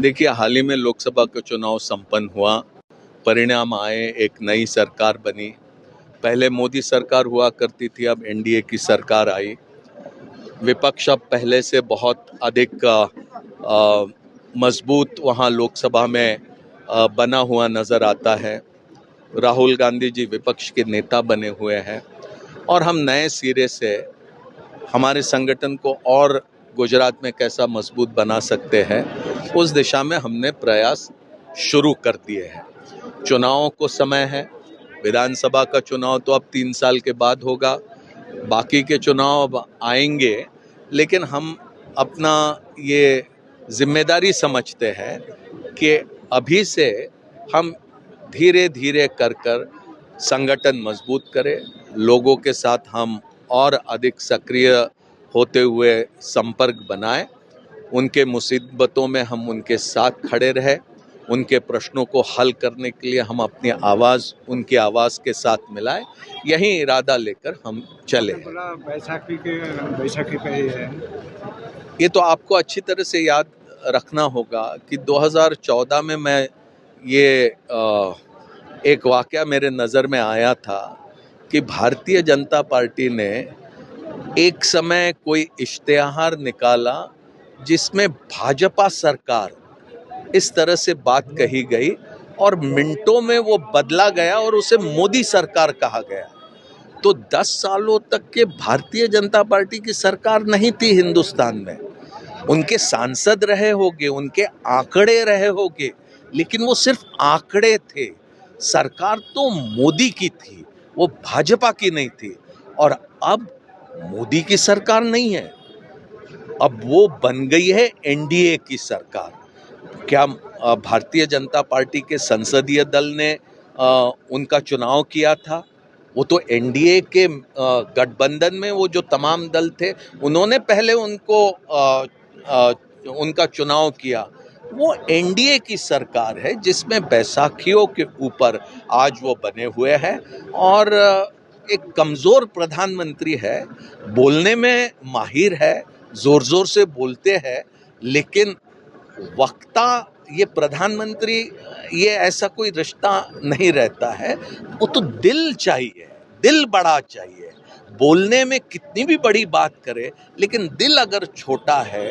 देखिए हाल ही में लोकसभा का चुनाव संपन्न हुआ। परिणाम आए एक नई सरकार बनी। पहले मोदी सरकार हुआ करती थी अब एनडीए की सरकार आई। विपक्ष अब पहले से बहुत अधिक मज़बूत वहाँ लोकसभा में अ, बना हुआ नज़र आता है। राहुल गांधी जी विपक्ष के नेता बने हुए हैं। और हम नए सिरे से हमारे संगठन को और गुजरात में कैसा मज़बूत बना सकते हैं उस दिशा में हमने प्रयास शुरू कर दिए हैं। चुनावों को समय है। विधानसभा का चुनाव तो अब तीन साल के बाद होगा। बाकी के चुनाव अब आएँगे। लेकिन हम अपना ये ज़िम्मेदारी समझते हैं कि अभी से हम धीरे धीरे कर कर संगठन मज़बूत करें। लोगों के साथ हम और अधिक सक्रिय होते हुए संपर्क बनाएँ। उनके मुसीबतों में हम उनके साथ खड़े रहे। उनके प्रश्नों को हल करने के लिए हम अपनी आवाज़ उनकी आवाज़ के साथ मिलाए। यही इरादा लेकर हम चले। बैसाखी के बैसाखी पे ही है। ये तो आपको अच्छी तरह से याद रखना होगा कि 2014 में मैं ये एक वाक़या मेरे नज़र में आया था कि भारतीय जनता पार्टी ने एक समय कोई इश्तहार निकाला जिसमें भाजपा सरकार इस तरह से बात कही गई और मिनटों में वो बदला गया और उसे मोदी सरकार कहा गया। तो 10 सालों तक के भारतीय जनता पार्टी की सरकार नहीं थी हिंदुस्तान में। उनके सांसद रहे होंगे, उनके आंकड़े रहे होंगे, लेकिन वो सिर्फ़ आंकड़े थे। सरकार तो मोदी की थी, वो भाजपा की नहीं थी। और अब मोदी की सरकार नहीं है। अब वो बन गई है एनडीए की सरकार। क्या भारतीय जनता पार्टी के संसदीय दल ने उनका चुनाव किया था? वो तो एनडीए के गठबंधन में वो जो तमाम दल थे, उन्होंने पहले उनको उनका चुनाव किया। वो एनडीए की सरकार है जिसमें बैसाखियों के ऊपर आज वो बने हुए हैं और एक कमज़ोर प्रधानमंत्री है, बोलने में माहिर है ज़ोर ज़ोर से बोलते हैं, लेकिन वक्ता, ये प्रधानमंत्री, ये ऐसा कोई रिश्ता नहीं रहता है। वो तो दिल चाहिए, दिल बड़ा चाहिए। बोलने में कितनी भी बड़ी बात करे, लेकिन दिल अगर छोटा है,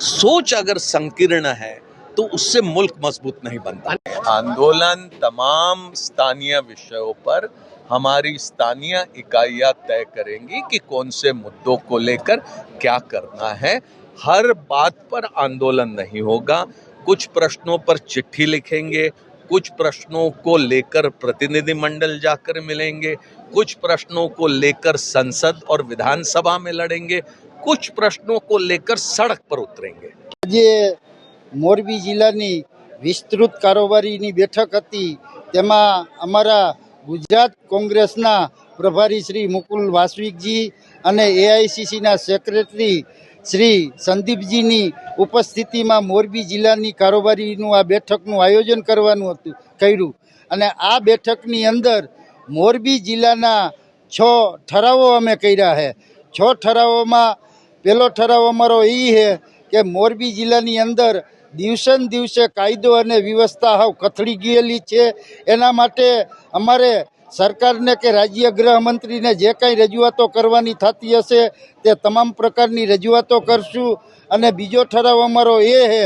सोच अगर संकीर्ण है तो उससे मुल्क मज़बूत नहीं बनता। आंदोलन तमाम स्थानीय विषयों पर हमारी स्थानीय इकाइयां तय करेंगी कि कौन से मुद्दों को लेकर क्या करना है हर बात पर आंदोलन नहीं होगा कुछ प्रश्नों पर चिट्ठी लिखेंगे कुछ प्रश्नों को लेकर प्रतिनिधिमंडल जाकर मिलेंगे कुछ प्रश्नों को लेकर संसद और विधानसभा में लड़ेंगे कुछ प्रश्नों को लेकर सड़क पर उतरेंगे આજે મોરબી જિલ્લાની વિસ્તૃત કારોબારીની બેઠક હતી તેમાં અમારા ગુજરાત કોંગ્રેસના પ્રભારી શ્રી મુકુલ વાસવિકજી અને એઆઈસીસીના સેક્રેટરી શ્રી સંદીપજીની ઉપસ્થિતિમાં મોરબી જિલ્લાની કારોબારીનું આ બેઠકનું આયોજન કરવાનું હતું, કર્યું. અને આ બેઠકની અંદર મોરબી જિલ્લાના છ ઠરાવો અમે કર્યા છે છ ઠરાવોમાં, પહેલો ઠરાવ અમારો એ છે કે મોરબી જિલ્લાની અંદર દિવસે ને દિવસે કાયદો અને વ્યવસ્થા હાવ કથળી ગયેલી છે. એના માટે અમારે સરકારને કે રાજ્ય ગૃહમંત્રીને જે કાંઈ રજૂઆતો કરવાની થતી હશે તે તમામ પ્રકારની રજૂઆતો કરશું. અને બીજો ઠરાવ અમારો એ છે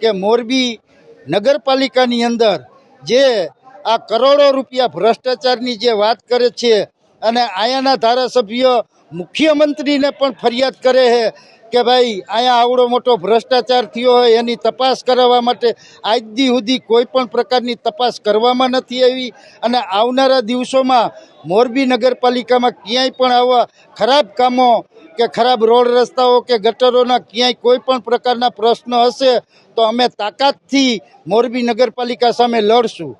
કે મોરબી નગરપાલિકાની અંદર જે આ કરોડો રૂપિયા ભ્રષ્ટાચારની જે વાત કરે છે અને આયાના ધારાસભ્ય મુખ્યમંત્રીને પણ ફરિયાદ કરે છે કે ભાઈ, અહીંયા આવડો મોટો ભ્રષ્ટાચાર થયો હોય, એની તપાસ કરાવવા માટે આજથી સુધી કોઈ પણ પ્રકારની તપાસ કરવામાં નથી આવી. અને આવનારા દિવસોમાં મોરબી નગરપાલિકામાં ક્યાંય પણ આવા ખરાબ કામો કે ખરાબ રોડ રસ્તાઓ કે ગટરોના ક્યાંય કોઈ પણ પ્રકારના પ્રશ્ન હશે, તો અમે તાકાતથી મોરબી નગરપાલિકા સામે લડશું.